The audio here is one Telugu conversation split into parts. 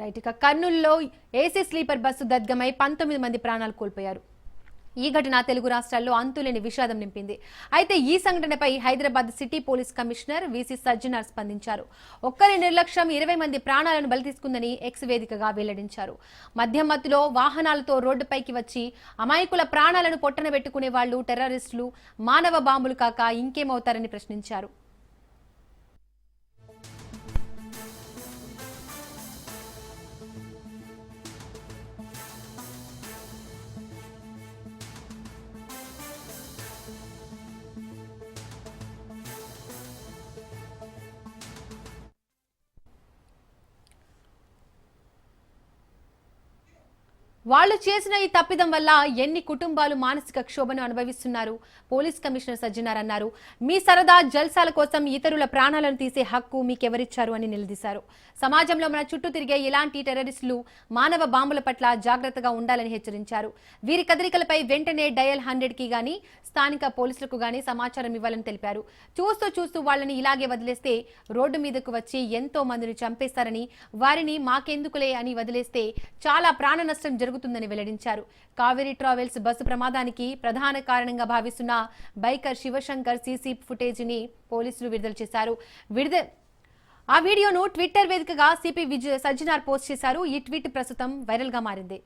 రైట్ ఇక కర్నూలులో ఏసీ స్లీపర్ బస్సు దద్గమై పంతొమ్మిది మంది ప్రాణాలు కోల్పోయారు. ఈ ఘటన తెలుగు రాష్ట్రాల్లో అంతులేని విషాదం నింపింది. అయితే ఈ సంఘటనపై Hyderabad city police commissioner VC Sajjanar స్పందించారు. ఒక్కరి నిర్లక్ష్యం ఇరవై మంది ప్రాణాలను బలి తీసుకుందని ఎక్స్ వేదికగా వెల్లడించారు. మద్యం మత్తులో వాహనాలతో రోడ్డుపైకి వచ్చి అమాయకుల ప్రాణాలను పొట్టన పెట్టుకునే వాళ్ళు టెర్రరిస్టులు మానవ బాంబులు కాక ఇంకేమవుతారని ప్రశ్నించారు. వాళ్ళు చేసిన ఈ తప్పిదం వల్ల ఎన్ని కుటుంబాలు మానసిక క్షోభను అనుభవిస్తున్నారు? పోలీస్ కమిషనర్ సజ్జనార్ అన్నారు మీ సరదా జల్సాల కోసం ఇతరుల ప్రాణాలను తీసే హక్కు మీకెవరిచ్చారు? అని నిలదీశారు. సమాజంలో మన చుట్టూ తిరిగే ఇలాంటి టెర్రరిస్టులు మానవ బాంబుల పట్ల జాగ్రత్తగా ఉండాలని హెచ్చరించారు. వీరి కదలికలపై వెంటనే డయల్ హండ్రెడ్కి గాని స్థానిక పోలీసులకు గాని సమాచారం ఇవ్వాలని తెలిపారు. చూస్తూ చూస్తూ వాళ్ళని ఇలాగే వదిలేస్తే రోడ్డు మీదకు వచ్చి ఎంతో మందిని చంపేస్తారని వారిని మాకెందుకులే అని వదిలేస్తే చాలా ప్రాణ నష్టం జరుగుతుందని వెల్లడించారు. కావేరీ ట్రావెల్స్ బస్సు ప్రమాదానికి ప్రధాన కారణంగా భావిస్తున్న బైకర్ శివశంకర్ సీసీ ఫుటేజీని పోలీసులు విడుదల చేశారు. విడుదల ఆ వీడియోను ట్విట్టర్ వేదికగా సిపి విజయ్ సజ్జనార్ పోస్ట్ చేశారు. ఈ ట్వీట్ ప్రస్తుతం వైరల్గా మారింది.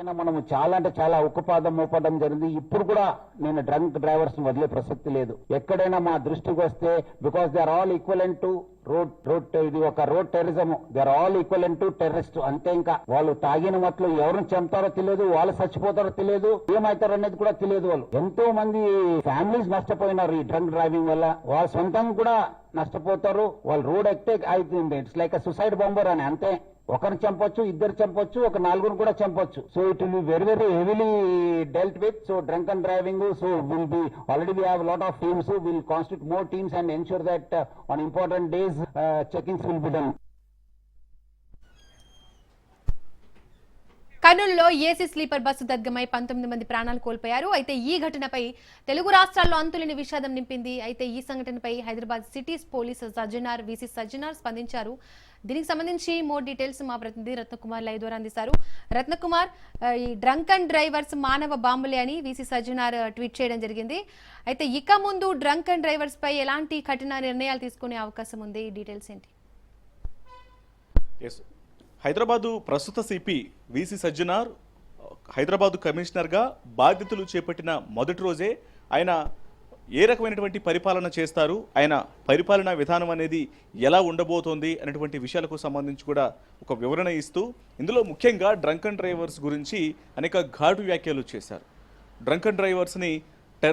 పైన మనం చాలా అంటే చాలా ఉక్కుపాదం మోపడం జరిగింది. ఇప్పుడు కూడా నేను డ్రంక్ డ్రైవర్స్ వదిలే ప్రసక్తి లేదు. ఎక్కడైనా మా దృష్టికి వస్తే because they are all equivalent to road road ఇది ఒక road terrorism they are all equal to terrorist అంతే ఇంకా. వాళ్ళు తాగిన మట్లు ఎవరిని చంపుతారో తెలియదు వాళ్ళు చచ్చిపోతారో తెలియదు ఏమవుతారో అనేది కూడా తెలియదు వాళ్ళు. ఎంతో మంది ఫ్యామిలీస్ నష్టపోయినారు ఈ డ్రంక్ డ్రైవింగ్ వల్ల. వాళ్ళ సొంతంగా కూడా నష్టపోతారు. వాళ్ళు రోడ్ ఎక్తే అవుతుంది ఇట్స్ లైక్ సుసైడ్ బాంబర్ అని అంతే. ఒకరిని చంపొచ్చు ఇద్దరు చంపొచ్చు ఒక నాలుగురు కూడా చంపొచ్చు. So it will very very heavily dealt with so drunk and driving so will be already we have lot of teams will constitute more teams and ensure that on important days checkings will be done కర్నూలులో ఏసీ స్లీపర్ బస్సు దగ్గమై పంతొమ్మిది మంది ప్రాణాలు కోల్పోయారు. అయితే ఈ ఘటనపై తెలుగు రాష్ట్రాల్లో అంతులేని విషాదం నింపింది. అయితే ఈ సంఘటనపై Hyderabad cities police Sajjanar VC Sajjanar స్పందించారు. దీనికి సంబంధించి మోర్ డీటెయిల్స్ మా ప్రతినిధి రత్నకుమార్ లైవ్ ద్వారా అందిస్తారు. రత్నకుమార్ ఈ డ్రంక్ అండ్ డ్రైవర్స్ మానవ బాంబులే అని వీసీ సజ్జనార్ ట్వీట్ చేయడం జరిగింది. అయితే ఇక ముందు డ్రంక్ అండ్ డ్రైవర్స్ పై ఎలాంటి కఠిన నిర్ణయాలు తీసుకునే అవకాశం ఉంది? ఈ డీటెయిల్స్ ఏంటి? హైదరాబాదు ప్రస్తుత సిపి విసి సజ్జనార్ హైదరాబాదు కమిషనర్గా బాధ్యతలు చేపట్టిన మొదటి రోజే ఆయన ఏ రకమైనటువంటి పరిపాలన చేస్తారు ఆయన పరిపాలనా విధానం అనేది ఎలా ఉండబోతోంది అనేటువంటి విషయాలకు సంబంధించి కూడా ఒక వివరణ ఇస్తూ ఇందులో ముఖ్యంగా డ్రంక్ అండ్ డ్రైవర్స్ గురించి అనేక ఘాటు వ్యాఖ్యలు చేశారు. డ్రంక్ అండ్ డ్రైవర్స్ని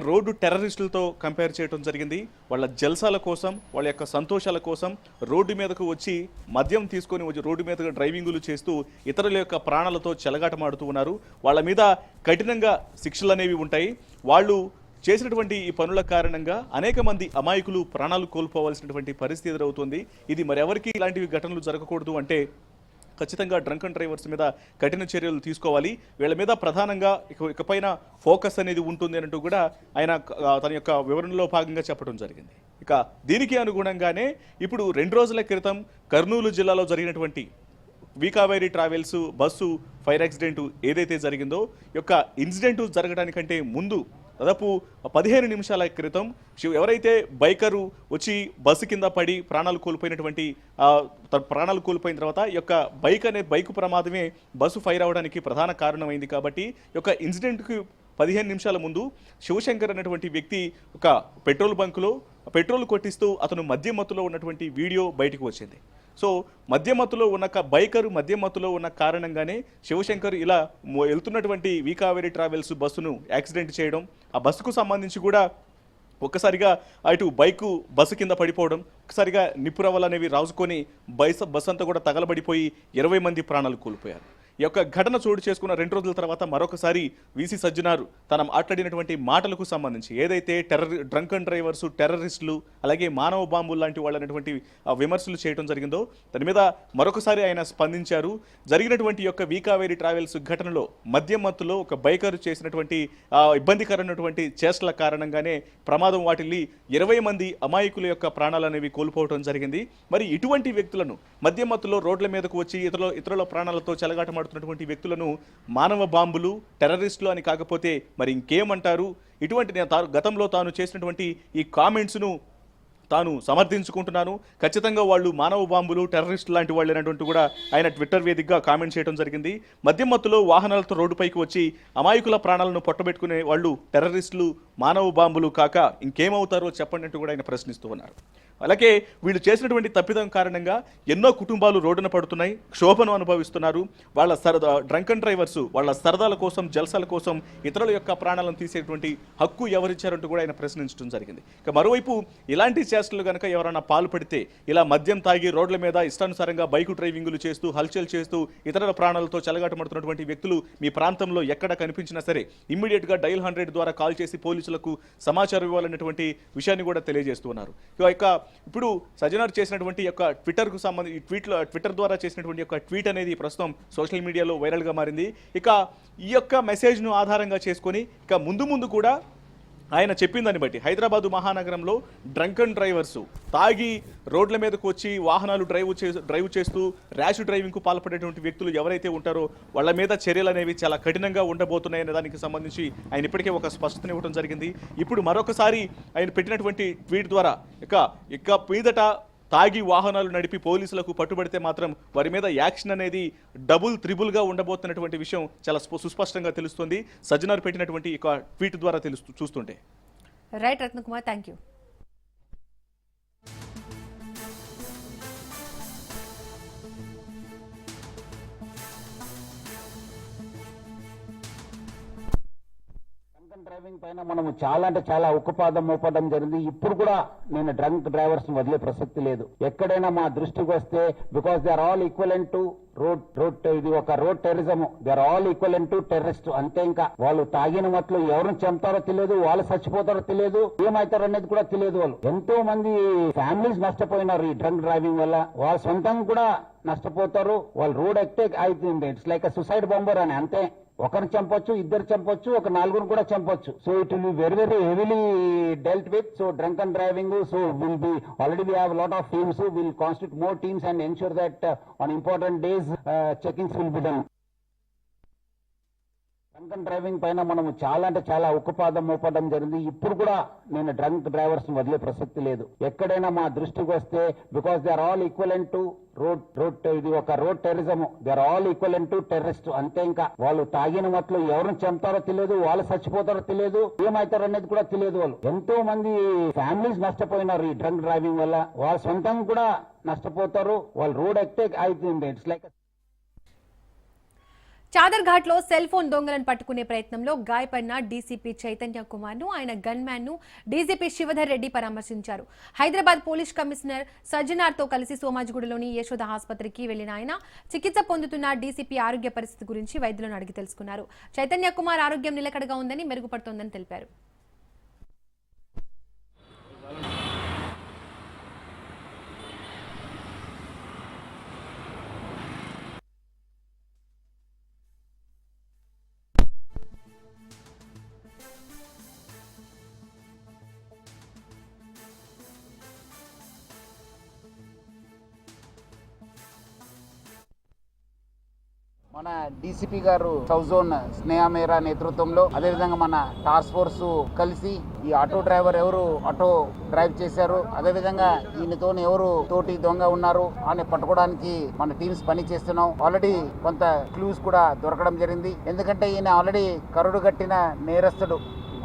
రోడ్డు టెర్రరిస్టులతో కంపేర్ చేయడం జరిగింది. వాళ్ళ జల్సాల కోసం వాళ్ళ యొక్క సంతోషాల కోసం రోడ్డు మీదకు వచ్చి మద్యం తీసుకొని వచ్చి రోడ్డు మీదకు డ్రైవింగులు చేస్తూ ఇతరుల యొక్క ప్రాణాలతో చెలగాటమాడుతూ ఉన్నారు. వాళ్ళ మీద కఠినంగా శిక్షలు అనేవి ఉంటాయి. వాళ్ళు చేసినటువంటి ఈ పనుల కారణంగా అనేక మంది అమాయకులు ప్రాణాలు కోల్పోవాల్సినటువంటి పరిస్థితి ఎదురవుతుంది. ఇది మరెవరికి ఇలాంటివి ఘటనలు జరగకూడదు అంటే ఖచ్చితంగా డ్రంక్ అండ్ డ్రైవర్స్ మీద కఠిన చర్యలు తీసుకోవాలి. వీళ్ళ మీద ప్రధానంగా ఇక ఇకపైన ఫోకస్ అనేది ఉంటుంది అంటూ కూడా ఆయన తన యొక్క వివరణలో భాగంగా చెప్పడం జరిగింది. ఇక దీనికి అనుగుణంగానే ఇప్పుడు రెండు రోజుల క్రితం కర్నూలు జిల్లాలో జరిగినటువంటి V Kaveri travels bus fire accident ఏదైతే జరిగిందో ఈ యొక్క ఇన్సిడెంట్ జరగడానికంటే ముందు దాదాపు పదిహేను నిమిషాల క్రితం శివ్ ఎవరైతే బైకరు వచ్చి బస్సు కింద పడి ప్రాణాలు కోల్పోయినటువంటి తన ప్రాణాలు కోల్పోయిన తర్వాత ఈ యొక్క బైక్ అనే బైక్ ప్రమాదమే బస్సు ఫైర్ అవడానికి ప్రధాన కారణమైంది కాబట్టి ఈ యొక్క ఇన్సిడెంట్కి పదిహేను నిమిషాల ముందు శివశంకర్ అనేటువంటి వ్యక్తి ఒక పెట్రోల్ బంకులో పెట్రోల్ కొట్టిస్తూ అతను మద్యం మత్తులో ఉన్నటువంటి వీడియో బయటకు వచ్చింది. సో మధ్యమతులో ఉన్న బైకరు మధ్యమతులో ఉన్న కారణంగానే శివశంకర్ ఇలా వెళ్తున్నటువంటి వీకావేరి ట్రావెల్స్ బస్సును యాక్సిడెంట్ చేయడం ఆ బస్సుకు సంబంధించి కూడా ఒక్కసారిగా అటు బైకు బస్సు కింద పడిపోవడం ఒక్కసారిగా నిప్పురవ్వలు అనేవి రాజుకొని బైస బస్సు అంతా కూడా తగలబడిపోయి ఇరవై మంది ప్రాణాలు కోల్పోయారు. ఈ యొక్క ఘటన చోటు చేసుకున్న రెండు రోజుల తర్వాత మరొకసారి వీసీ సజ్జనారు తన మాట్లాడినటువంటి మాటలకు సంబంధించి. ఏదైతే టెర్రర్ డ్రంక్ అండ్ డ్రైవర్స్ టెర్రరిస్టులు అలాగే మానవ బాంబులు లాంటి వాళ్ళనటువంటి విమర్శలు చేయడం జరిగిందో దాని మీద మరొకసారి ఆయన స్పందించారు. జరిగినటువంటి యొక్క వీకావేరి ట్రావెల్స్ ఘటనలో మద్యం మత్తులో ఒక బైకర్ చేసినటువంటి ఇబ్బందికరమైనటువంటి చేష్టల కారణంగానే ప్రమాదం వాటిల్లి ఇరవై మంది అమాయకుల యొక్క ప్రాణాలు అనేవి కోల్పోవడం జరిగింది. మరి ఇటువంటి వ్యక్తులను మద్యం మత్తులో రోడ్ల మీదకు వచ్చి ఇతరుల ఇతరుల ప్రాణాలతో చెలగాటమాడుతున్నటువంటి వ్యక్తులను మానవ బాంబులు టెర్రరిస్టులు అని కాకపోతే మరి ఇంకేమంటారు? ఇటువంటి నేను తాను గతంలో తాను చేసినటువంటి ఈ కామెంట్స్ను తాను సమర్థించుకుంటున్నాను. ఖచ్చితంగా వాళ్ళు మానవ బాంబులు టెర్రరిస్టులు లాంటి వాళ్ళు అనేటువంటి కూడా ఆయన ట్విట్టర్ వేదికగా కామెంట్ చేయడం జరిగింది. మద్యం మత్తులో వాహనాలతో రోడ్డుపైకి వచ్చి అమాయకుల ప్రాణాలను పొట్టబెట్టుకునే వాళ్ళు టెర్రరిస్టులు మానవ బాంబులు కాక ఇంకేమవుతారో చెప్పండి అంటూ కూడా ఆయన ప్రశ్నిస్తూ ఉన్నారు. అలాగే వీళ్ళు చేసినటువంటి తప్పిదం కారణంగా ఎన్నో కుటుంబాలు రోడ్డున పడుతున్నాయి క్షోభను అనుభవిస్తున్నారు. వాళ్ళ సరదా డ్రంక్ అండ్ డ్రైవర్స్ వాళ్ళ సరదాల కోసం జల్సాల కోసం ఇతరుల యొక్క ప్రాణాలను తీసేటువంటి హక్కు ఎవరిచ్చారంటూ కూడా ఆయన ప్రశ్నించడం జరిగింది. ఇక మరోవైపు ఇలాంటి చేష్టలు కనుక ఎవరైనా పాల్పడితే ఇలా మద్యం తాగి రోడ్ల మీద ఇష్టానుసారంగా బైకు డ్రైవింగులు చేస్తూ హల్చల్ చేస్తూ ఇతరుల ప్రాణాలతో చెలగాటమడుతున్నటువంటి వ్యక్తులు మీ ప్రాంతంలో ఎక్కడ కనిపించినా సరే ఇమ్మీడియట్గా డైల్ హండ్రెడ్ ద్వారా కాల్ చేసి పోలీసులకు సమాచారం ఇవ్వాలనేటువంటి విషయాన్ని కూడా తెలియజేస్తున్నారు. యొక్క ఇప్పుడు సజనార్ చేసినటువంటి యొక్క ట్విట్టర్కు సంబంధించి ట్వీట్లో ట్విట్టర్ ద్వారా చేసినటువంటి యొక్క ట్వీట్ అనేది ప్రస్తుతం సోషల్ మీడియాలో వైరల్గా మారింది. ఇక ఈ యొక్క మెసేజ్ను ఆధారంగా చేసుకొని ఇక ముందు ముందు కూడా ఆయన చెప్పిందని బట్టి హైదరాబాదు మహానగరంలో డ్రంక్ అండ్ డ్రైవర్స్ తాగి రోడ్ల మీదకు వచ్చి వాహనాలు డ్రైవ్ చే డ్రైవ్ చేస్తూ ర్యాష్ డ్రైవింగ్కు పాల్పడేటువంటి వ్యక్తులు ఎవరైతే ఉంటారో వాళ్ళ మీద చర్యలు అనేవి చాలా కఠినంగా ఉండబోతున్నాయనే దానికి సంబంధించి ఆయన ఇప్పటికే ఒక స్పష్టతను ఇవ్వడం జరిగింది. ఇప్పుడు మరొకసారి ఆయన పెట్టినటువంటి ట్వీట్ ద్వారా ఇక ఇక మీదట తాగి వాహనాలు నడిపి పోలీసులకు పట్టుబడితే మాత్రం వారి మీద యాక్షన్ అనేది డబుల్ త్రిబుల్గా ఉండబోతున్నటువంటి విషయం చాలా స్ప- సుస్పష్టంగా తెలుస్తుంది. సజ్జనార్ పెట్టినటువంటి ఒక ట్వీట్ ద్వారా తెలుస్తూ చూస్తుంటే. Right Ratnakumar thank you driving పైన మనము చాలా అంటే చాలా ఉక్కుపాదం మోపడం జరిగింది. ఇప్పుడు కూడా నేను డ్రంక్ డ్రైవర్స్ వదిలే ప్రసక్తి లేదు. ఎక్కడైనా మా దృష్టికి వస్తే because they are all equivalent to road road ఇది ఒక road terrorism they are all equivalent to terrorist అంతే ఇంకా వాళ్ళు తాగిన మట్లు ఎవరిని చంపుతారో తెలియదు వాళ్ళు చచ్చిపోతారో తెలియదు ఏమవుతారో అనేది కూడా తెలియదు వాళ్ళు. ఎంతో మంది ఫ్యామిలీస్ నష్టపోయినారు ఈ డ్రంక్ డ్రైవింగ్ వల్ల. వాళ్ళ సొంతంగా కూడా నష్టపోతారు. వాళ్ళు రోడ్ ఎక్టే అవుతుంది ఇట్స్ లైక్ సుసైడ్ బాంబర్ అని అంతే. ఒకరిని చంపొచ్చు ఇద్దరు చంపొచ్చు ఒక నలుగురు కూడా చంపొచ్చు. So it will be very very heavily dealt with so drunk and driving so will be already we have lot of teams will constitute more teams and ensure that on important days checkings will be done drunk driving పైన మనము చాలా అంటే చాలా ఉక్కుపాదం మోపడం జరిగింది. ఇప్పుడు కూడా నేను డ్రంక్ డ్రైవర్స్ వదిలే ప్రసక్తి లేదు. ఎక్కడైనా మా దృష్టికి వస్తే because they are all equivalent to road road ఇది ఒక road terrorism they are all equivalent to terrorist అంతే ఇంకా. వాళ్ళు తాగిన మట్లు ఎవరిని చంపుతారో తెలియదు వాళ్ళు చచ్చిపోతారో తెలియదు ఏమవుతారో అనేది కూడా తెలియదు వాళ్ళు. ఎంతో మంది ఫ్యామిలీస్ నష్టపోయినారు ఈ డ్రంక్ డ్రైవింగ్ వల్ల. వాళ్ళ సొంతంగా కూడా నష్టపోతారు. వాళ్ళు రోడ్ ఎక్తే అవుతుంది ఇట్స్ లైక్ చాదర్ ఘాట్లో సెల్ ఫోన్ దొంగలను పట్టుకునే ప్రయత్నంలో గాయపడిన డీసీపీ చైతన్య కుమార్ను ఆయన గన్ను డీజీపీ శివధర్ రెడ్డి పరామర్శించారు. హైదరాబాద్ పోలీస్ కమిషనర్ సజ్జనార్తో కలిసి సోమాజిగూడలోని యశోద ఆసుపత్రికి వెళ్ళిన ఆయన చికిత్స పొందుతున్న డీసీపీ ఆరోగ్య పరిస్థితి గురించి వైద్యులను అడిగి తెలుసుకున్నారు. చైతన్య కుమార్ ఆరోగ్యం నిలకడగా ఉందని మెరుగుపడుతోందని తెలిపారు. మన డీసీపీ గారు సౌత్ జోన్ స్నేహ మేరా నేతృత్వంలో అదేవిధంగా మన టాస్క్ ఫోర్స్ కలిసి ఈ ఆటో డ్రైవర్ ఎవరు ఆటో డ్రైవ్ చేశారు అదేవిధంగా ఈయనతో ఎవరు తోటి దొంగ ఉన్నారు అని పట్టుకోవడానికి మన టీమ్స్ పని చేస్తున్నాం. ఆల్రెడీ కొంత క్లూస్ కూడా దొరకడం జరిగింది. ఎందుకంటే ఈయన ఆల్రెడీ కరుడు కట్టిన నేరస్తుడు.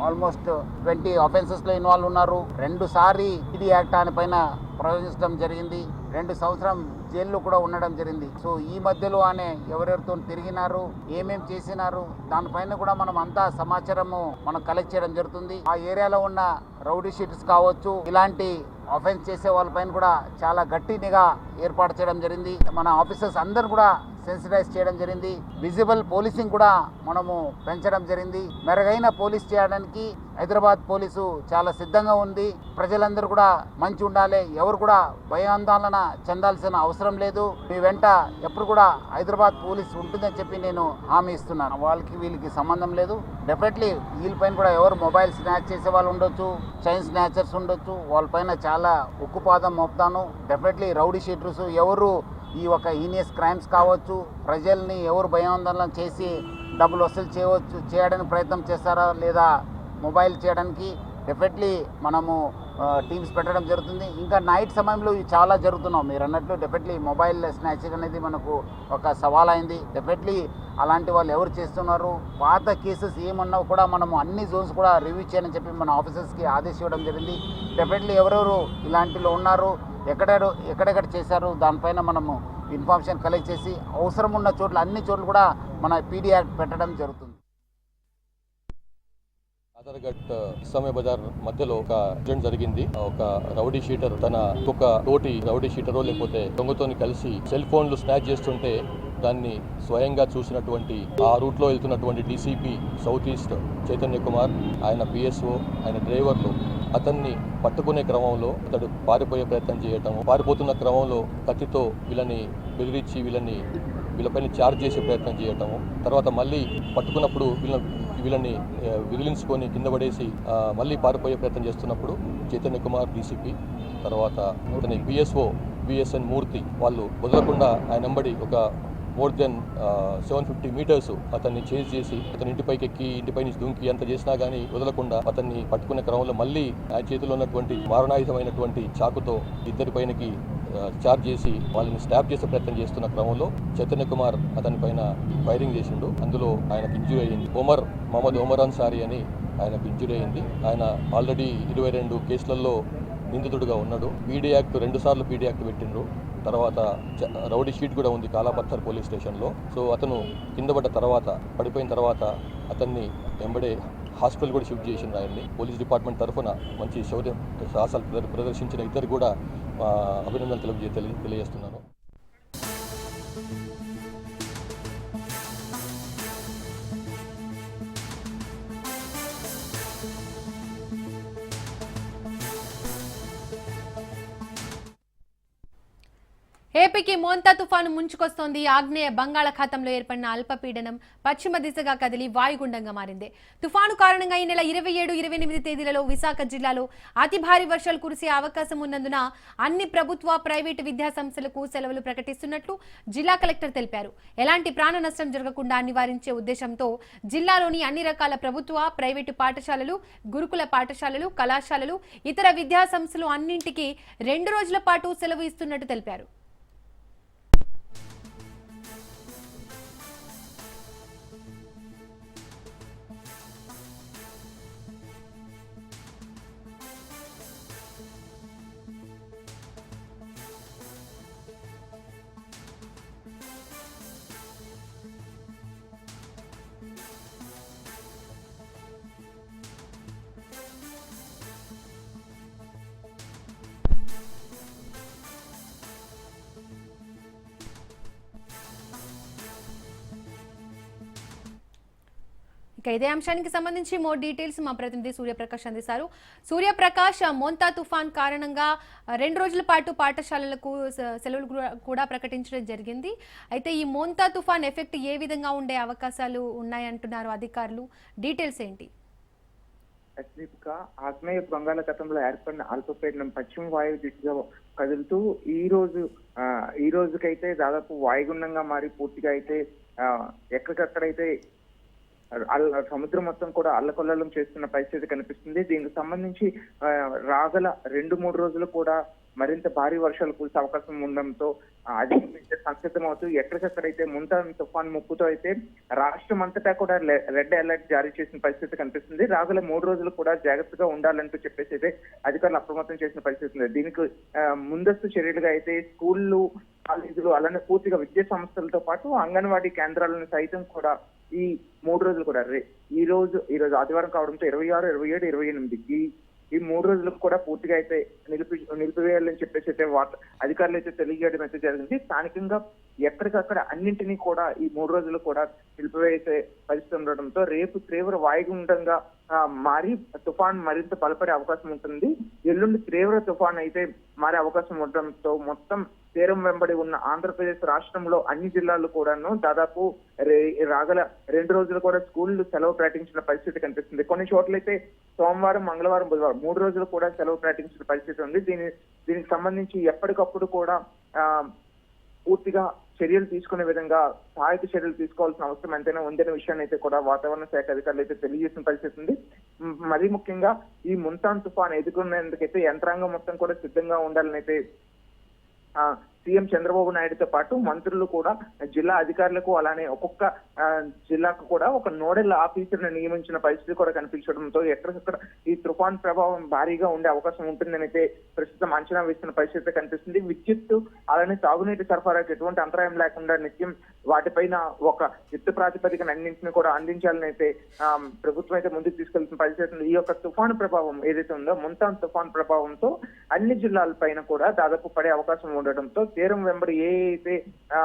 ఆల్మోస్ట్ ట్వంటీ అఫెన్సెస్లో ఇన్వాల్వ్ ఉన్నారు. రెండుసారి ఈడీ యాక్ట్ ఆయన పైన ప్రయోగించడం జరిగింది. రెండు సంవత్సరం జైల్లో కూడా ఉండడం జరిగింది. సో ఈ మధ్యలో ఆమె ఎవరెవరితో తిరిగినారు ఏమేం చేసినారు దానిపైన కూడా మనం అంతా సమాచారము మనం కలెక్ట్ చేయడం జరుగుతుంది. ఆ ఏరియాలో ఉన్న రౌడీ షీట్స్ కావచ్చు ఇలాంటి ఆఫెన్స్ చేసే వాళ్ళపైన కూడా చాలా గట్టి నిఘా ఏర్పాటు చేయడం జరిగింది. మన ఆఫీసర్స్ అందరు కూడా సెన్సిటైజ్ చేయడం జరిగింది. విజిబుల్ పోలీసింగ్ కూడా మనము పెంచడం జరిగింది. మెరుగైన పోలీస్ చేయడానికి హైదరాబాద్ పోలీసు చాలా సిద్ధంగా ఉంది. ప్రజలందరూ కూడా మంచి ఉండాలి. ఎవరు కూడా భయాందోళన చెందాల్సిన అవసరం లేదు. మీ వెంట ఎప్పుడు కూడా హైదరాబాద్ పోలీస్ ఉంటుందని చెప్పి నేను హామీ ఇస్తున్నాను. వాళ్ళకి వీళ్ళకి సంబంధం లేదు. డెఫినెట్లీ వీళ్ళపైన కూడా ఎవరు మొబైల్ స్నాచ్ చేసే వాళ్ళు ఉండొచ్చు. చైన్ స్నాచర్స్ ఉండొచ్చు. వాళ్ళపైన చాలా ఉక్కుపాదం మోపుతాను. డెఫినెట్లీ రౌడీ షీటర్స్ ఎవరు ఈ ఒక ఈనియస్ క్రైమ్స్ కావచ్చు. ప్రజల్ని ఎవరు భయాందోళన చేసి డబ్బులు వసూలు చేయవచ్చు చేయడానికి ప్రయత్నం చేస్తారా లేదా మొబైల్ చేయడానికి డెఫినెట్లీ మనము టీమ్స్ పెట్టడం జరుగుతుంది. ఇంకా నైట్ సమయంలో ఇవి చాలా జరుగుతున్నాం మీరు అన్నట్లు డెఫినెట్లీ మొబైల్ స్నాచింగ్ అనేది మనకు ఒక సవాల్ అయింది డెఫినెట్లీ అలాంటి వాళ్ళు ఎవరు చేస్తున్నారు? పాత కేసెస్ ఏమన్నా కూడా మనము అన్ని జోన్స్ కూడా రివ్యూ చేయని చెప్పి మన ఆఫీసర్స్కి ఆదేశం ఇవ్వడం జరిగింది. డెఫినెట్లీ ఎవరెవరు ఇలాంటిలో ఉన్నారు? ఎక్కడెక్కడ ఎక్కడెక్కడ చేశారు? దానిపైన మనము ఇన్ఫర్మేషన్ కలెక్ట్ చేసి అవసరం ఉన్న చోట్ల అన్ని చోట్ల కూడా మన పీడీ యాక్ట్ పెట్టడం జరుగుతుంది. ఆధార్ఘట్ సమయ బజార్ మధ్యలో ఒక ఇన్సిడెంట్ జరిగింది. ఒక రౌడీ షీటర్ తన ఒక తోటి రౌడీ షీటరో లేకపోతే దొంగతోని కలిసి సెల్ ఫోన్లు స్నాచ్ చేస్తుంటే దాన్ని స్వయంగా చూసినటువంటి ఆ రూట్లో వెళ్తున్నటువంటి DCP south east Chaitanya Kumar ఆయన పిఎస్ఓ ఆయన డ్రైవర్లు అతన్ని పట్టుకునే క్రమంలో అతడు పారిపోయే ప్రయత్నం చేయటం పారిపోతున్న క్రమంలో కత్తితో వీళ్ళని బెదిరించి వీళ్ళని వీళ్ళపైన ఛార్జ్ చేసే ప్రయత్నం చేయటము తర్వాత మళ్ళీ పట్టుకున్నప్పుడు వీళ్ళని వీళ్ళని విదిలించుకొని కింద పడేసి మళ్ళీ పారిపోయే ప్రయత్నం చేస్తున్నప్పుడు చైతన్య కుమార్ డీసీపీ తర్వాత అతని బిఎస్ఓ బిఎస్ఎన్ మూర్తి వాళ్ళు వదలకుండా ఆయన వెంబడి ఒక more than seven fifty metres అతన్ని చేజ్ చేసి అతని ఇంటిపైకి ఎక్కి ఇంటిపై నుంచి దుంకి అంత చేసినా కానీ వదలకుండా అతన్ని పట్టుకునే క్రమంలో మళ్ళీ ఆయన చేతిలో ఉన్నటువంటి మారణాయుధమైనటువంటి చాకుతో ఇద్దరి పైనకి చార్జ్ చేసి వాళ్ళని స్టాప్ చేసే ప్రయత్నం చేస్తున్న క్రమంలో చైతన్య కుమార్ అతని పైన ఫైరింగ్ చేసిండు. అందులో ఆయనకు ఇంజురీ అయింది. ఒమర్ మహమ్మద్ ఒమర్ అన్సారీ అని ఆయనకు ఇంజురీ అయింది. ఆయన ఆల్రెడీ ఇరవై రెండు కేసులలో నిందితుడిగా ఉన్నాడు. పీడీ యాక్ట్ రెండు సార్లు పీడీ యాక్ట్ పెట్టిండ్రు. తర్వాత చ- రౌడీ షీట్ కూడా ఉంది కాలాపత్తర్ పోలీస్ స్టేషన్లో. సో అతను కింద పడ్డ తర్వాత పడిపోయిన తర్వాత అతన్ని వెంబడే హాస్పిటల్ కూడా షిఫ్ట్ చేసిండ్రు ఆయన్ని. పోలీస్ డిపార్ట్మెంట్ తరఫున మంచి శౌర్య సాహసాలు ప్రదర్- ప్రదర్శించిన ఇద్దరు కూడా అభినందనలు తెలియజే తెలియజేస్తున్నాను. ఏపీకి మోంతా తుఫాను ముంచుకొస్తోంది. ఆగ్నేయ బంగాళాఖాతంలో ఏర్పడిన అల్పపీడనం పశ్చిమ దిశగా కదిలి వాయుగుండంగా మారింది. తుఫాను కారణంగా ఈ నెల ఇరవై ఏడు ఇరవై ఎనిమిది తేదీలలో విశాఖ జిల్లాలో అతి భారీ వర్షాలు కురిసే అవకాశం ఉన్నందున అన్ని ప్రభుత్వ ప్రైవేటు విద్యా సంస్థలకు సెలవులు ప్రకటిస్తున్నట్లు జిల్లా కలెక్టర్ తెలిపారు. ఎలాంటి ప్రాణ నష్టం జరగకుండా నివారించే ఉద్దేశంతో జిల్లాలోని అన్ని రకాల ప్రభుత్వ ప్రైవేటు పాఠశాలలు గురుకుల పాఠశాలలు కళాశాలలు ఇతర విద్యా సంస్థలు అన్నింటికీ రెండు రోజుల పాటు సెలవు ఇస్తున్నట్టు తెలిపారు. ఇక ఇదే అంశానికి సంబంధించి మోర్ డీటెయిల్స్ మా ప్రతినిధి సూర్యప్రకాష్ అందిస్తారు. సూర్యప్రకాష్ ఆ మోంతా తుఫాన్ కారణంగా రెండు రోజుల పాటు పాఠశాలలకు సెలవులు కూడా- కూడా ప్రకటించడం జరిగింది. అయితే ఈ మోంతా తుఫాన్ ఎఫెక్ట్ ఏ విధంగా ఉండే అవకాశాలు ఉన్నాయంటున్నారు అధికారులు? డీటెయిల్స్ ఏంటి? ఆగ్నేయ బంగాళాఖాతంలో ఏర్పడిన అల్పపీడనం పశ్చిమ వాయువు దిశగా కదులుతూ ఈ రోజు ఈ రోజుకైతే దాదాపు వాయుగుండంగా మారి పూర్తిగా అయితే ఎక్కడికక్కడైతే సముద్రం మొత్తం కూడా అల్లకొల్లలం చేస్తున్న పరిస్థితి కనిపిస్తుంది. దీనికి సంబంధించి రాగల రెండు మూడు రోజులు కూడా మరింత భారీ వర్షాలు కురిసే అవకాశం ఉండడంతో ఆ, సంసిద్ధం అవుతూ ఎక్కడికక్కడైతే ముంతాన్ తుఫాన్ ముప్పుతో అయితే రాష్ట్రం అంతటా కూడా రెడ్ అలర్ట్ జారీ చేసిన పరిస్థితి కనిపిస్తుంది. రాగల మూడు రోజులు కూడా జాగ్రత్తగా ఉండాలంటూ చెప్పేసి అయితే అధికారులు అప్రమత్తం చేసిన పరిస్థితి ఉంది. దీనికి ముందస్తు చర్యలుగా అయితే స్కూళ్ళు కాలేజీలు అలానే పూర్తిగా విద్యా సంస్థలతో పాటు అంగన్వాడీ కేంద్రాలను సైతం కూడా ఈ మూడు రోజులు కూడా రే- ఈ రోజు ఈ రోజు ఆదివారం కావడంతో ఇరవై ఆరు ఇరవై ఏడు ఇరవై ఎనిమిది ఈ ఈ మూడు రోజులకు కూడా పూర్తిగా అయితే నిలిపి నిలిపివేయాలని చెప్పేసి అయితే వార్త అధికారులు అయితే తెలియజేయడం అయితే జరిగింది. స్థానికంగా ఎక్కడికక్కడ అన్నింటినీ కూడా ఈ మూడు రోజులు కూడా నిలిపివేసే పరిస్థితి ఉండడంతో రేపు తీవ్ర వాయుగుండంగా మారి తుఫాన్ మరింత బలపడే అవకాశం ఉంటుంది. ఎల్లుండి తీవ్ర తుఫాన్ అయితే మారే అవకాశం ఉండడంతో మొత్తం తీరం వెంబడి ఉన్న ఆంధ్రప్రదేశ్ రాష్ట్రంలో అన్ని జిల్లాలు కూడాను దాదాపు రాగల రెండు రోజులు కూడా స్కూళ్ళు సెలవు ప్రకటించిన పరిస్థితి కనిపిస్తుంది. కొన్ని చోట్లయితే సోమవారం మంగళవారం బుధవారం మూడు రోజులు కూడా సెలవు ప్రకటించిన పరిస్థితి ఉంది. దీని దీనికి సంబంధించి ఎప్పటికప్పుడు కూడా ఆ పూర్తిగా చర్యలు తీసుకునే విధంగా సహాయక చర్యలు తీసుకోవాల్సిన అవసరం ఎంతైనా ఉందనే విషయాన్ని అయితే కూడా వాతావరణ శాఖ అధికారులు అయితే తెలియజేసిన పరిస్థితి ఉంది. మరీ ముఖ్యంగా ఈ ముంతాన్ తుఫాన్ ఎదుర్కొనేందుకైతే యంత్రాంగం మొత్తం కూడా సిద్ధంగా ఉండాలని అయితే ఆ, సీఎం చంద్రబాబు నాయుడుతో పాటు మంత్రులు కూడా జిల్లా అధికారులకు అలానే ఒక్కొక్క జిల్లాకు కూడా ఒక నోడల్ ఆఫీసర్ని నియమించిన పరిస్థితి కూడా కనిపించడంతో ఎక్కడికక్కడ ఈ తుఫాన్ ప్రభావం భారీగా ఉండే అవకాశం ఉంటుందని అయితే ప్రస్తుతం అంచనా వేస్తున్న పరిస్థితి కనిపిస్తుంది. విద్యుత్ అలానే తాగునీటి సరఫరాకు ఎటువంటి అంతరాయం లేకుండా నిత్యం వాటిపైన ఒక యుద్ధ ప్రాతిపదికన అన్నింటిని కూడా అందించాలని అయితే ప్రభుత్వం అయితే ముందుకు తీసుకెళ్తున్న పరిస్థితి ఈ యొక్క తుఫాను ప్రభావం ఏదైతే ఉందో ముంతాన్ తుఫాన్ ప్రభావంతో అన్ని జిల్లాల పైన కూడా దాదాపు పడే అవకాశం ఉండడంతో తీరం వెంబడి ఏ అయితే ఆ,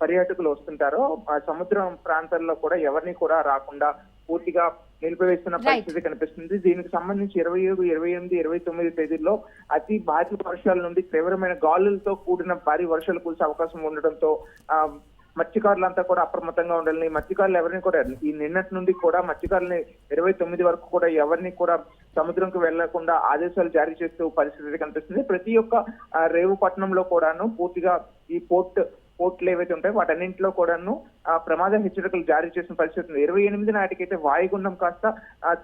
పర్యాటకులు వస్తుంటారో ఆ సముద్రం ప్రాంతాల్లో కూడా ఎవరిని కూడా రాకుండా పూర్తిగా నిలిపివేస్తున్న. పరిస్థితి కనిపిస్తుంది దీనికి సంబంధించి ఇరవై ఏడు ఇరవై ఎనిమిది ఇరవై తొమ్మిది తేదీల్లో అతి భారీ వర్షాల నుండి తీవ్రమైన గాలులతో కూడిన భారీ వర్షాలు కురిసే అవకాశం ఉండడంతో ఆ మత్స్యకారులంతా కూడా అప్రమత్తంగా ఉండాలని మత్స్యకారులు ఎవరిని కూడా ఈ నిన్నటి నుండి కూడా మత్స్యకారులని ఇరవై తొమ్మిది వరకు కూడా ఎవరిని కూడా సముద్రంకు వెళ్ళకుండా ఆదేశాలు జారీ చేస్తూ పరిస్థితి కనిపిస్తుంది. ప్రతి ఒక్క రేవు పట్టణంలో కూడాను పూర్తిగా ఈ పోర్ట్ పోర్ట్లు ఏవైతే ఉంటాయో వాటన్నింటిలో కూడాను ఆ, ప్రమాద హెచ్చరికలు జారీ చేసిన పరిస్థితి ఉంది. ఇరవై ఎనిమిది నాటికైతే వాయుగుండం కాస్త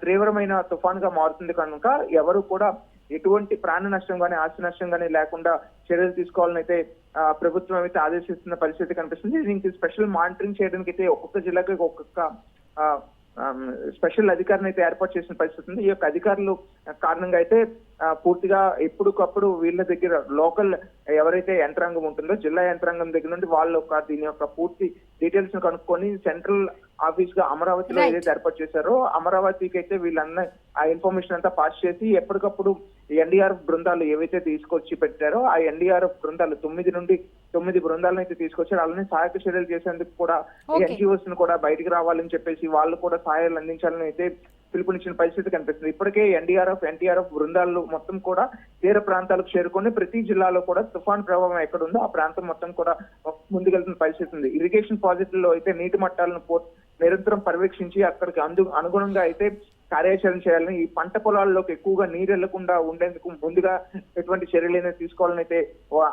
తీవ్రమైన తుఫాన్గా మారుతుంది కనుక ఎవరు కూడా ఎటువంటి ప్రాణ నష్టం గానీ ఆస్తి నష్టం గానీ లేకుండా చర్యలు తీసుకోవాలని అయితే ప్రభుత్వం అయితే ఆదేశిస్తున్న పరిస్థితి కనిపిస్తుంది. దీనికి స్పెషల్ మానిటరింగ్ చేయడానికి అయితే ఒక్కొక్క జిల్లాకి ఒక్కొక్క ఆ, స్పెషల్ అధికారిని అయితే ఏర్పాటు చేసిన పరిస్థితి ఉంది. ఈ యొక్క అధికారులు కారణంగా అయితే పూర్తిగా ఎప్పటికప్పుడు వీళ్ళ దగ్గర లోకల్ ఎవరైతే యంత్రాంగం ఉంటుందో జిల్లా యంత్రాంగం దగ్గర నుండి వాళ్ళు ఒక దీని యొక్క పూర్తి డీటెయిల్స్ని కనుక్కొని సెంట్రల్ ఆఫీస్గా అమరావతిలో. ఏదైతే ఏర్పాటు చేశారో అమరావతికి అయితే వీళ్ళన్న ఆ ఇన్ఫర్మేషన్ అంతా పాస్ చేసి ఎప్పటికప్పుడు ఎన్డీఆర్ఎఫ్ బృందాలు ఏవైతే తీసుకొచ్చి పెట్టారో ఆ ఎన్డీఆర్ఎఫ్ బృందాలు తొమ్మిది నుండి తొమ్మిది బృందాలను అయితే తీసుకొచ్చారు అలానే సహాయక చర్యలు చేసేందుకు కూడా. ఎన్జిఓస్ను కూడా బయటికి రావాలని చెప్పేసి వాళ్ళు కూడా సహాయాలు అందించాలని అయితే పిలుపునిచ్చిన పరిస్థితి కనిపిస్తుంది ఇప్పటికే ఎన్డీఆర్ఎఫ్ ఎన్టీఆర్ఎఫ్ బృందాలు మొత్తం కూడా తీర ప్రాంతాలకు చేరుకొని ప్రతి జిల్లాలో కూడా తుఫాన్ ప్రభావం ఎక్కడ ఉందో ఆ ప్రాంతం మొత్తం కూడా ముందుకెళ్తున్న పరిస్థితి ఉంది ఇరిగేషన్ ప్రాజెక్టుల్లో అయితే నీటి మట్టాలను నిరంతరం పర్యవేక్షించి అక్కడికి అందు అనుగుణంగా అయితే కార్యాచరణ చేయాలని ఈ పంట పొలాల్లోకి ఎక్కువగా నీరు వెళ్ళకుండా ఉండేందుకు ముందుగా ఎటువంటి చర్యలు అనేది తీసుకోవాలని అయితే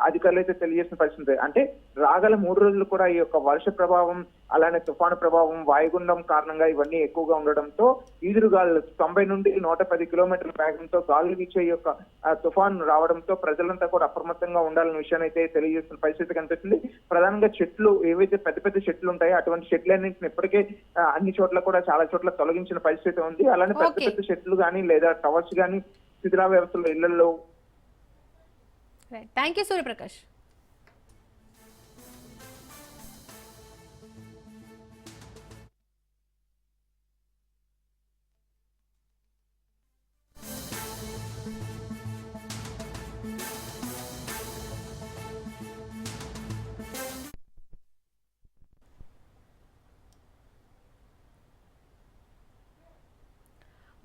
అధికారులు అయితే తెలియజేసిన పరిస్థితి అంటే రాగల మూడు రోజులు కూడా ఈ యొక్క వర్ష ప్రభావం అలానే తుఫాను ప్రభావం వాయుగుండం కారణంగా ఇవన్నీ ఎక్కువగా ఉండడంతో ఈదురుగాలు తొంభై నుండి నూట పది కిలోమీటర్ల వేగంతో గాలులు వీచే ఈ యొక్క తుఫాను రావడంతో ప్రజలంతా కూడా అప్రమత్తంగా ఉండాలనే విషయాన్ని అయితే తెలియజేస్తున్న పరిస్థితి కనిపిస్తుంది. ప్రధానంగా చెట్లు ఏవైతే పెద్ద పెద్ద చెట్లు ఉంటాయో అటువంటి చెట్లన్నింటిని ఇప్పటికే అన్ని చోట్ల కూడా చాలా చోట్ల తొలగించిన పరిస్థితి ఉంది. అలానే పెద్ద Okay. పెద్ద చెట్లు కానీ లేదా టవర్స్ కానీ శిథిలా వ్యవస్థలో ఇళ్ళలో థ్యాంక్ యూ సూర్యప్రకాష్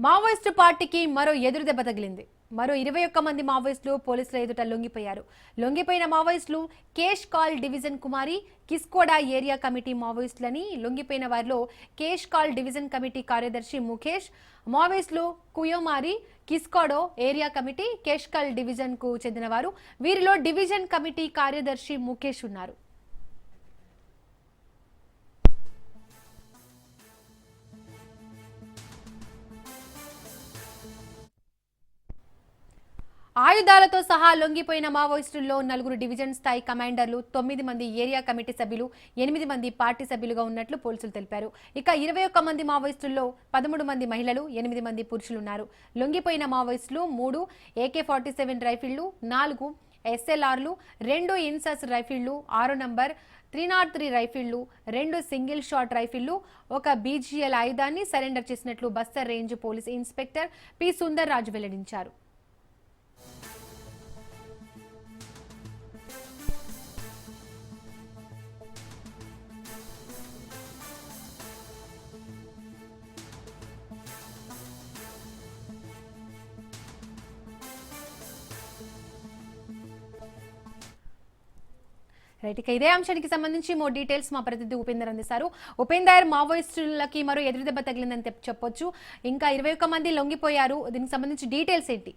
మావోయిస్టు పార్టీకి మరో ఎదురుదెబ్బ తగిలింది. మరో ఇరవై ఒక్క మంది మావోయిస్టులు పోలీసుల ఎదుట లొంగిపోయారు. లొంగిపోయిన మావోయిస్టులు Keshkal division Kumari Kiskoda area committee మావోయిస్టులని లొంగిపోయిన వారిలో కేష్ కాల్ డివిజన్ కమిటీ కార్యదర్శి ముఖేష్ మావోయిస్టులు కుయోమారి కిస్కోడో ఏరియా కమిటీ కేష్కల్ డివిజన్కు చెందినవారు. వీరిలో డివిజన్ కమిటీ కార్యదర్శి ముఖేష్ ఉన్నారు. ఆయుధాలతో సహా లొంగిపోయిన మావోయిస్టుల్లో నలుగురు డివిజన్ స్థాయి కమాండర్లు తొమ్మిది మంది ఏరియా కమిటీ సభ్యులు ఎనిమిది మంది పార్టీ సభ్యులుగా ఉన్నట్లు పోలీసులు తెలిపారు. ఇక ఇరవై ఒక్క మంది మావోయిస్టుల్లో పదమూడు మంది మహిళలు ఎనిమిది మంది పురుషులు ఉన్నారు లొంగిపోయిన మావోయిస్టులు మూడు ఏకే ఫార్టీ సెవెన్ రైఫిళ్ళు నాలుగు ఎస్ఎల్ఆర్లు రెండు ఇన్సస్ రైఫిళ్ళు ఆరు నంబర్ త్రీ నాట్ త్రీ రైఫిళ్ళు రెండు సింగిల్ షాట్ రైఫిళ్ళు ఒక బీజీఎల్ ఆయుధాన్ని సరెండర్ చేసినట్లు Bastar range police inspector P Sundar Raju వెల్లడించారు. రైట్ ఇక ఇదే అంశానికి సంబంధించి మో డీటెయిల్స్ మా ప్రతినిధి ఉపేందర్ అందిస్తారు. ఉపేందర్ మావోయిస్టులకి మరో ఎదురు దెబ్బ తగిలిందని చెప్పొచ్చు. ఇంకా ఇరవై ఒక్క మంది లొంగిపోయారు. దీనికి సంబంధించి డీటెయిల్స్ ఏంటి?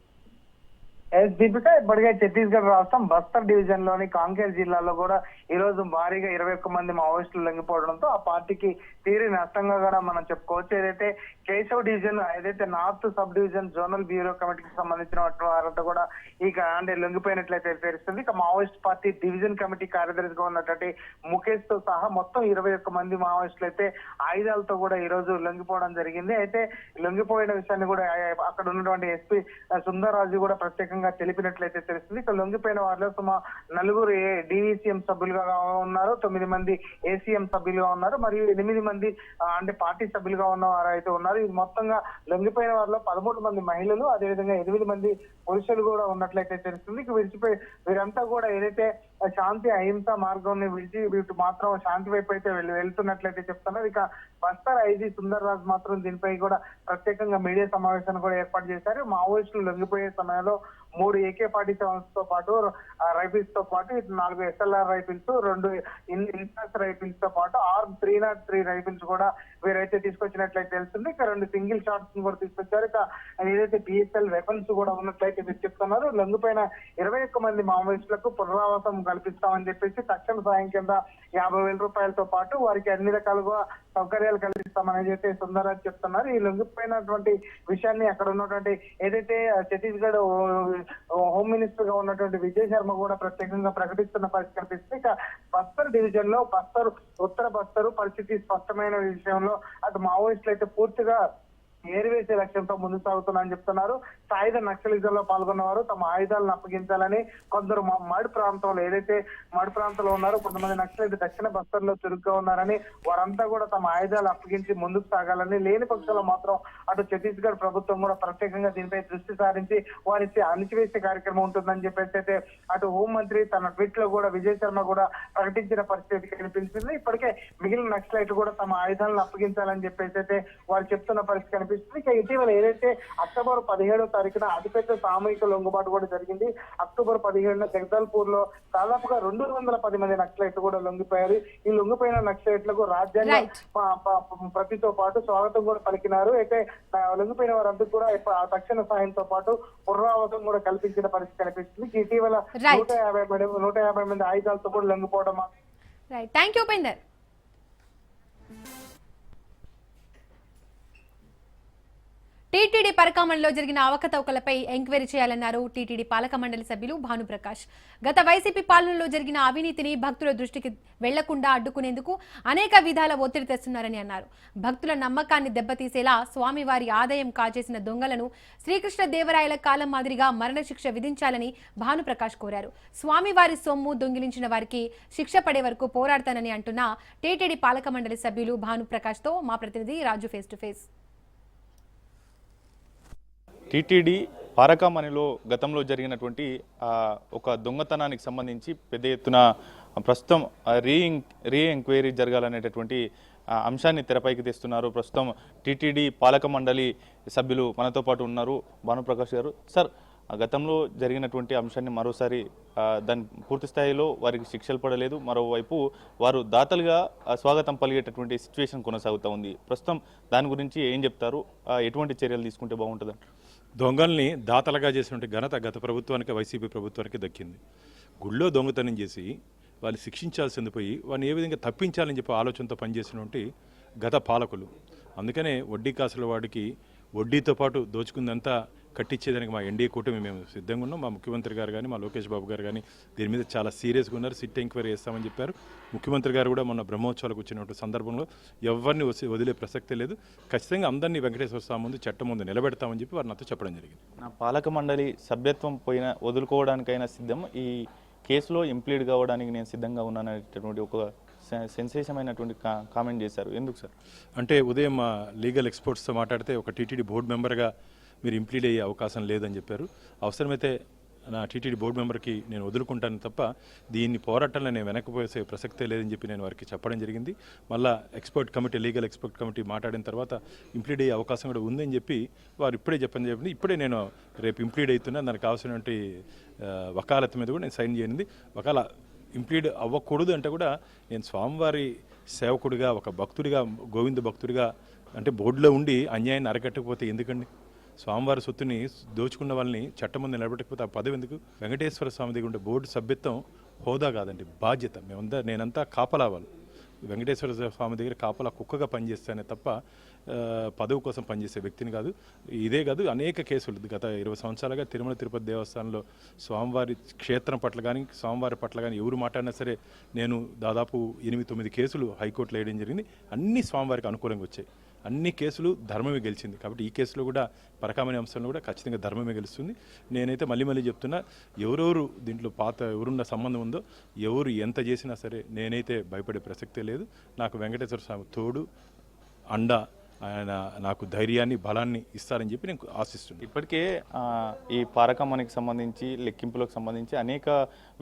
ఎస్ దీపిక ఇప్పటికే ఛత్తీస్గఢ్ రాష్ట్రం బస్తర్ డివిజన్లోని కాంకేర్ జిల్లాలో కూడా ఈ రోజు భారీగా ఇరవై ఒక్క మంది మావోయిస్టులు లొంగిపోవడంతో ఆ పార్టీకి తీరి నష్టంగా కూడా మనం చెప్పుకోవచ్చు. ఏదైతే కేశవ్ డివిజన్ ఏదైతే north sub division zonal bureau కమిటీకి సంబంధించిన వారంతా కూడా ఇక అంటే లొంగిపోయినట్లయితే తెలుస్తుంది. ఇక మావోయిస్ట్ పార్టీ డివిజన్ కమిటీ కార్యదర్శిగా ఉన్నటువంటి ముఖేష్తో సహా మొత్తం ఇరవై ఒక్క మంది మావోయిస్టులు అయితే ఆయుధాలతో కూడా ఈ రోజు లొంగిపోవడం జరిగింది. అయితే లొంగిపోయిన విషయాన్ని కూడా అక్కడ ఉన్నటువంటి ఎస్పీ సుందరరాజు కూడా ప్రత్యేకంగా తెలిపినట్లయితే తెలుస్తుంది. ఇక లొంగిపోయిన వారిలో సుమా నలుగురు డివిసిఎం సభ్యులుగా ఉన్నారు. తొమ్మిది మంది ఏసీఎం సభ్యులుగా ఉన్నారు. మరియు ఎనిమిది మంది అంటే పార్టీ సభ్యులుగా ఉన్న వారైతే అయితే ఉన్నారు. ఇది మొత్తంగా లొంగిపోయిన వారిలో పదమూడు మంది మహిళలు. అదేవిధంగా ఎనిమిది మంది పురుషులు కూడా ఉన్నట్లయితే తెలుస్తుంది. ఇక విడిచిపోయి వీరంతా కూడా ఏదైతే శాంతి అహింస మార్గం విడిచి వీటి మాత్రం శాంతి వైపు అయితే వెళ్ళి వెళ్తున్నట్లయితే చెప్తున్నారు. ఇక బస్తర్ ఐజీ సుందర్ రాజ్ మాత్రం దీనిపై కూడా ప్రత్యేకంగా మీడియా సమావేశాన్ని కూడా ఏర్పాటు చేశారు. మావోయిస్టులు లొంగిపోయే సమయంలో మూడు ఏకే ఫార్టీ సెవెన్స్తో పాటు రైఫిల్స్తో పాటు నాలుగు ఎస్ఎల్ఆర్ రైఫిల్స్ రెండు ఇన్సాస్ రైఫిల్స్తో పాటు R three not three rifles కూడా వీరైతే తీసుకొచ్చినట్లయితే తెలుస్తుంది. ఇక రెండు సింగిల్ షాట్స్ కూడా తీసుకొచ్చారు. ఇక ఏదైతే బిఎస్ఎల్ వెపన్స్ కూడా ఉన్నట్లయితే మీరు చెప్తున్నారు లొంగిపోయిన ఇరవై ఒక్క మంది మావోయిస్టులకు పునరావాసం కల్పిస్తామని చెప్పేసి తక్షణ సాయం కింద యాభై వేల రూపాయలతో పాటు వారికి అన్ని రకాలుగా సౌకర్యాలు కల్పిస్తామని చెప్పి సుందరరాజ్ చెప్తున్నారు. ఈ లొంగిపోయినటువంటి విషయాన్ని అక్కడ ఉన్నటువంటి ఏదైతే ఛత్తీస్గఢ్ హోమ్ మినిస్టర్గా ఉన్నటువంటి విజయ్ శర్మ కూడా ప్రత్యేకంగా ప్రకటిస్తున్న పరిస్థితి కనిపిస్తుంది. ఇక బస్తర్ డివిజన్లో బస్తర్ ఉత్తర బస్తరు పరిస్థితి స్పష్టమైన విషయంలో అటు మావోయిస్టులు అయితే పూర్తిగా ఏరివేసే లక్ష్యంతో ముందుకు సాగుతున్నారని చెప్తున్నారు. సాయుధ నక్సలిజం లో పాల్గొన్నవారు తమ ఆయుధాలను అప్పగించాలని కొందరు మడు ప్రాంతంలో ఏదైతే మడు ప్రాంతంలో ఉన్నారో కొంతమంది నక్సలైట్ దక్షిణ బస్తర్లో చురుగ్గా ఉన్నారని వారంతా కూడా తమ ఆయుధాలు అప్పగించి ముందుకు సాగాలని లేని పక్షంలో మాత్రం అటు ఛత్తీస్గఢ్ ప్రభుత్వం కూడా ప్రత్యేకంగా దీనిపై దృష్టి సారించి వారికి అణిచివేసే కార్యక్రమం ఉంటుందని చెప్పేసి అయితే అటు హోంమంత్రి తన ట్వీట్లో కూడా విజయ్ శర్మ కూడా ప్రకటించిన పరిస్థితి కనిపించింది. ఇప్పటికే మిగిలిన నక్సలైట్ కూడా తమ ఆయుధాలను అప్పగించాలని చెప్పేసి అయితే వారు చెప్తున్న పరిస్థితి కనిపిస్తుంది ఇక ఇటీవల ఏదైతే అక్టోబర్ పదిహేడో తారీఖున అతిపెద్ద సామూహిక లొంగుబాటు కూడా జరిగింది. అక్టోబర్ పదిహేడున జగదల్పూర్లో దాదాపుగా రెండు వందల పది మంది నక్సలైట్ కూడా లొంగిపోయారు. ఈ లొంగిపోయిన నక్సలైట్లకు రాజ్యాంగ ప్రతితో పాటు స్వాగతం కూడా పలికినారు. అయితే లొంగిపోయిన వారందరూ కూడా తక్షణ సాయంతో పాటు పునరావాసం కూడా కల్పించిన పరిస్థితి కనిపిస్తుంది. ఇటీవల. నూట యాభై మంది నూట యాభై మంది ఆయుధాలతో కూడా లొంగిపోవడం right thank you Upender. TTD పరకామణిలో జరిగిన అవకతవకలపై ఎంక్వైరీ చేయాలన్నారు టీటీడీ పాలక మండలి సభ్యులు భానుప్రకాష్. గత వైసీపీ పాలనలో జరిగిన అవినీతిని భక్తుల దృష్టికి వెళ్ళకుండా అడ్డుకునేందుకు అనేక విధాల ఒత్తిడి తెస్తున్నారని అన్నారు. భక్తుల నమ్మకాన్ని దెబ్బతీసేలా స్వామివారి ఆదాయం కాజేసిన దొంగలను శ్రీకృష్ణ దేవరాయల కాలం మాదిరిగా మరణశిక్ష విధించాలని భానుప్రకాష్ కోరారు. స్వామివారి సొమ్ము దొంగిలించిన వారికి శిక్ష పడే వరకు పోరాడతానని అంటున్న టీటీడీ పాలక మండలి సభ్యులు భానుప్రకాష్తో మా ప్రతినిధి Raju face to face TTD పారకామణిలో గతంలో జరిగినటువంటి ఒక దొంగతనానికి సంబంధించి పెద్ద ఎత్తున ప్రస్తుతం ఆ, రీ రీ ఎంక్వైరీ జరగాలనేటటువంటి అంశాన్ని తెరపైకి తెస్తున్నారు. ప్రస్తుతం టీటీడీ పాలక మండలి సభ్యులు మనతో పాటు ఉన్నారు భానుప్రకాష్ గారు. సార్ గతంలో జరిగినటువంటి అంశాన్ని మరోసారి దాని పూర్తి స్థాయిలో వారికి శిక్షలు పడలేదు. మరోవైపు వారు దాతలుగా స్వాగతం పలిగేటటువంటి సిచ్యువేషన్ కొనసాగుతూ ఉంది. ప్రస్తుతం దాని గురించి ఏం చెప్తారు? ఎటువంటి చర్యలు తీసుకుంటే బాగుంటుంది దొంగల్ని దాతలుగా చేసినటువంటి ఘనత గత ప్రభుత్వానికి వైసీపీ ప్రభుత్వానికి దక్కింది. గుళ్ళో దొంగతనం చేసి వాళ్ళు శిక్షించాల్సింది పోయి వాడిని ఏ విధంగా తప్పించాలని చెప్పి ఆలోచనతో పనిచేసినటువంటి గత పాలకులు. అందుకనే వడ్డీ కాసుల వాడికి వడ్డీతో పాటు దోచుకుందంతా కట్టించేదానికి మా ఎన్డీఏ కూటమి మేము సిద్ధంగా ఉన్నాం. మా ముఖ్యమంత్రి గారు కానీ మా లోకేష్ బాబు గారు కానీ దీని మీద చాలా సీరియస్గా ఉన్నారు. సిట్ ఎంక్వైరీ చేస్తామని చెప్పారు. ముఖ్యమంత్రి గారు కూడా మొన్న బ్రహ్మోత్సవాలకు వచ్చినటువంటి సందర్భంలో ఎవరిని వసి- వదిలే ప్రసక్తే లేదు. ఖచ్చితంగా అందరినీ వెంకటేశ్వర స్వామి ముందు చట్టం ముందు నిలబెడతామని చెప్పి వారు నాతో చెప్పడం జరిగింది. నా పాలక మండలి సభ్యత్వం పోయిన వదులుకోవడానికైనా సిద్ధం. ఈ కేసులో ఇంప్లీడ్ కావడానికి నేను సిద్ధంగా ఉన్నాననేటటువంటి ఒక కా- కామెంట్ చేశారు. ఎందుకు సార్? అంటే ఉదయం మా లీగల్ ఎక్స్పర్ట్స్తో మాట్లాడితే ఒక టీటీడీ బోర్డు మెంబర్గా మీరు ఇంప్లీడ్ అయ్యే అవకాశం లేదని చెప్పారు. అవసరమైతే నా టీటీడీ బోర్డు మెంబర్కి నేను వదులుకుంటాను తప్ప దీన్ని పోరాటంలో నేను వెనకపోసే ప్రసక్తే లేదని చెప్పి నేను వారికి చెప్పడం జరిగింది. మళ్ళా expert committee legal expert committee మాట్లాడిన తర్వాత ఇంప్లీడ్ అయ్యే అవకాశం కూడా ఉందని చెప్పి వారు ఇప్పుడే చెప్పని చెప్పింది ఇప్పుడే నేను రేపు ఇంప్లీడ్ అవుతున్నా దానికి కావాల్సినటువంటి ఆ, వకాలత్ మీద కూడా నేను సైన్ చేయనింది. వకాల ఇంప్లీడ్ అవ్వకూడదు అంటే కూడా నేను స్వామివారి సేవకుడిగా ఒక భక్తుడిగా గోవింద భక్తుడిగా అంటే బోర్డులో ఉండి అన్యాయాన్ని అరగట్టకపోతే ఎందుకండి? స్వామివారి సొత్తుని దోచుకున్న వాళ్ళని చట్టం ముందు నిలబెట్టకపోతే ఆ పదవి ఎందుకు? వెంకటేశ్వర స్వామి దగ్గర ఉండే బోర్డు సభ్యత్వం హోదా కాదండి బాధ్యత. మేమంతా నేనంతా కాపలావాలి వెంకటేశ్వర స్వామి దగ్గర కాపలా కుక్కగా పనిచేస్తానే తప్ప పదవి కోసం పనిచేసే వ్యక్తిని కాదు. ఇదే కాదు అనేక కేసులు. గత ఇరవై సంవత్సరాలుగా తిరుమల తిరుపతి దేవస్థానంలో స్వామివారి క్షేత్రం పట్ల కానీ స్వామివారి పట్ల కానీ ఎవరు మాట్లాడినా సరే నేను దాదాపు ఎనిమిది తొమ్మిది కేసులు హైకోర్టులో వేయడం జరిగింది. అన్ని స్వామివారికి అనుకూలంగా వచ్చాయి. అన్ని కేసులు ధర్మమే గెలిచింది. కాబట్టి ఈ కేసులో కూడా పరకామణి అంశంలో కూడా ఖచ్చితంగా ధర్మమే గెలుస్తుంది. నేనైతే మళ్ళీ మళ్ళీ చెప్తున్నా ఎవరెవరు దీంట్లో పాత ఎవరున్న సంబంధం ఉందో ఎవరు ఎంత చేసినా సరే నేనైతే భయపడే ప్రసక్తే లేదు. నాకు వెంకటేశ్వర స్వామి తోడు అండ ఆయన నాకు ధైర్యాన్ని బలాన్ని ఇస్తారని చెప్పి నేను ఆశిస్తున్నాను. ఇప్పటికే ఈ పారకమ్మనికి సంబంధించి లెక్కింపులకు సంబంధించి అనేక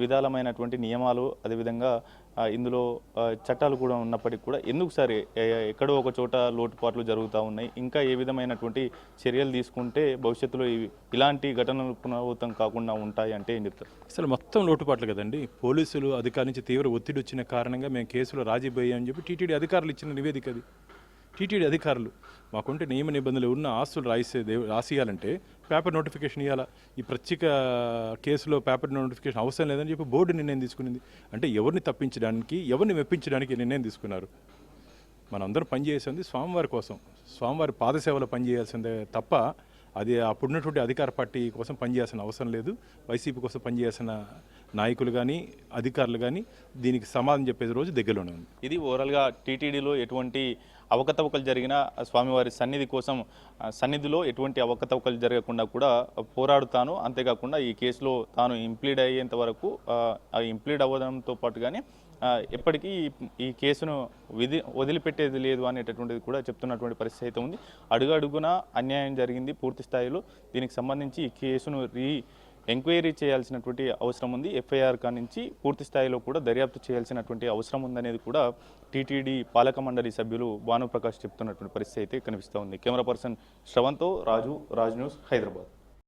విధాలమైనటువంటి నియమాలు అదేవిధంగా ఇందులో చట్టాలు కూడా ఉన్నప్పటికీ కూడా ఎందుకు సరే ఎక్కడో ఒక చోట లోటుపాట్లు జరుగుతూ ఉన్నాయి. ఇంకా ఏ విధమైనటువంటి చర్యలు తీసుకుంటే భవిష్యత్తులో ఇలాంటి ఘటనలు పునరావృతం కాకుండా ఉంటాయి అంటే ఏం చెప్తారు? అసలు మొత్తం లోటుపాట్లు కదండి. పోలీసులు అధికారి నుంచి తీవ్ర ఒత్తిడి వచ్చిన కారణంగా మేము కేసులో రాజీ పోయామని చెప్పి టీటీడీ అధికారులు ఇచ్చిన నివేదిక అది. టీటీడీ అధికారులు మాకుంటే నియమ నిబంధనలు ఉన్న ఆస్తులు రాయిసే రాసియాలంటే పేపర్ నోటిఫికేషన్ ఇవ్వాలా ఈ ప్రత్యేక కేసులో పేపర్ నోటిఫికేషన్ అవసరం లేదని చెప్పి బోర్డు నిర్ణయం తీసుకునింది. అంటే ఎవరిని తప్పించడానికి ఎవరిని మెప్పించడానికి నిర్ణయం తీసుకున్నారు? మనందరం పనిచేసింది స్వామివారి కోసం. స్వామివారి పాదసేవలో పనిచేయాల్సిందే తప్ప అది అప్పుడున్నటువంటి అధికార పార్టీ కోసం పనిచేయాల్సిన అవసరం లేదు. వైసీపీ కోసం పనిచేయాల్సిన నాయకులు కానీ అధికారులు కానీ దీనికి సమాధానం చెప్పేది రోజు దగ్గరలోనే ఉంది. ఇది ఓవరాల్గా టీటీడీలో ఎటువంటి అవకతవకలు జరిగినా స్వామివారి సన్నిధి కోసం సన్నిధిలో ఎటువంటి అవకతవకలు జరగకుండా కూడా పోరాడుతాను. అంతేకాకుండా ఈ కేసులో తాను ఇంప్లీడ్ అయ్యేంత వరకు ఆ, ఇంప్లీడ్ అవ్వడంతో పాటుగానే కానీ ఎప్పటికీ ఈ- కేసును విధి వదిలిపెట్టేది లేదు అనేటటువంటిది కూడా చెప్తున్నటువంటి పరిస్థితి అయితే ఉంది. అడుగు అడుగున అన్యాయం జరిగింది పూర్తి స్థాయిలో. దీనికి సంబంధించి ఈ కేసును రీ ఎంక్వైరీ చేయాల్సినటువంటి అవసరం ఉంది. ఎఫ్ఐఆర్ కా నుంచి పూర్తి స్థాయిలో కూడా దర్యాప్తు చేయాల్సినటువంటి అవసరం ఉందనేది కూడా టీటీడీ పాలక మండలి సభ్యులు భానుప్రకాష్ చెప్తున్నటువంటి పరిస్థితి అయితే కనిపిస్తూ ఉంది. కెమెరా పర్సన్ శ్రవంతో రాజు రాజ్ న్యూస్ హైదరాబాద్.